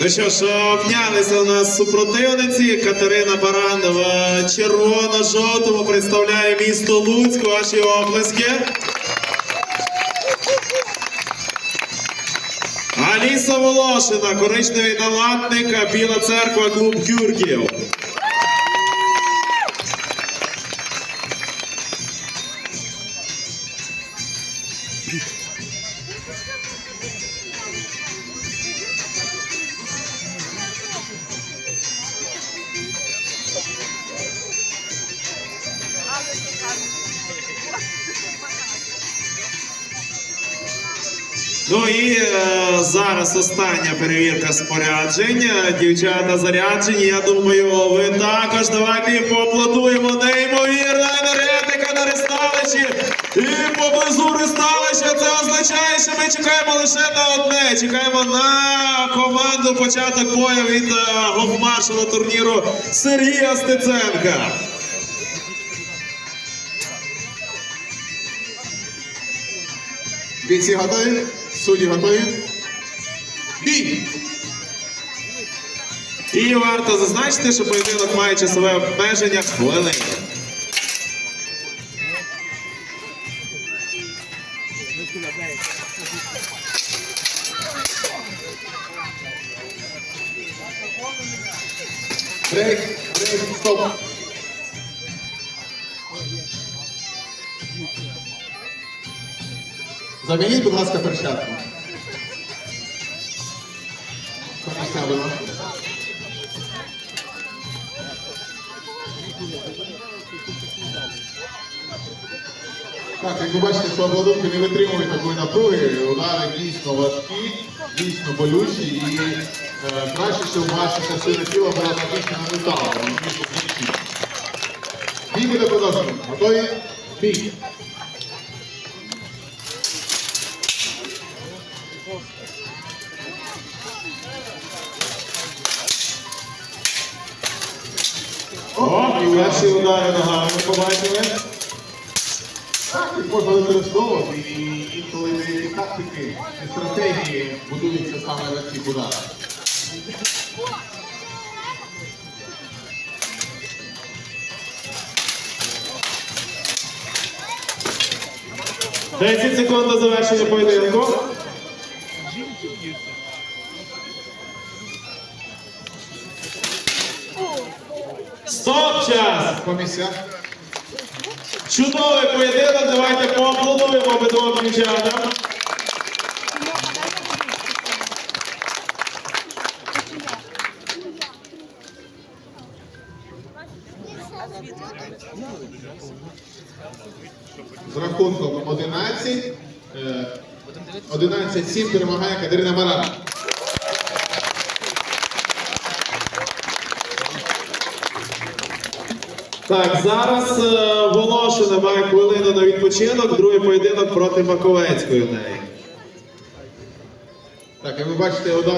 Ну що ж, обнялися у нас супротивниці. Катерина Баранова червоно-жовтому представляє місто Луцьк. Ваші облески. Аліса Волошина, коричневий наладник, Біла церква, клуб Юрків. Ну і е, зараз остання перевірка споряджень. Дівчата заряджені. Я думаю, ви також давайте поаплодуємо. Неймовірна енергетика на ресталищі. І поблизу ресталища це означає, що ми чекаємо лише на одне. Чекаємо на команду початок бою від е, гофмаршала турніру Сергія Стеценка. Бійці готові? Судді готові? Бій! І варто зазначити, що поєдинок має часове обмеження хвилини. Брейк, брейк, стоп. Замініть, будь ласка, перчатку. Так, як ви бачите, обладунки не витримують такої напруги, удари дійсно важкі, дійсно болючі і е, краще, щоб ваша частина тіла була захищена металом, ніж інші. Бій буде продовжено. Готові? Бій. І перші удари ногами побачили. Так, їх можна використовувати і інколи деякі тактики і стратегії будуються саме на цих ударах. Десять секунд до завершення поєдинку. Стоп час! Комісія. Чудовий поєдинок. Давайте поаплодуємо обидвом дівчатам. З рахунком 11. е, 11-7 перемагає Катерина Барана. Так, зараз е, Волошина має хвилину на відпочинок, другий поєдинок проти Маковецької неї. Так, як ви бачите, удар.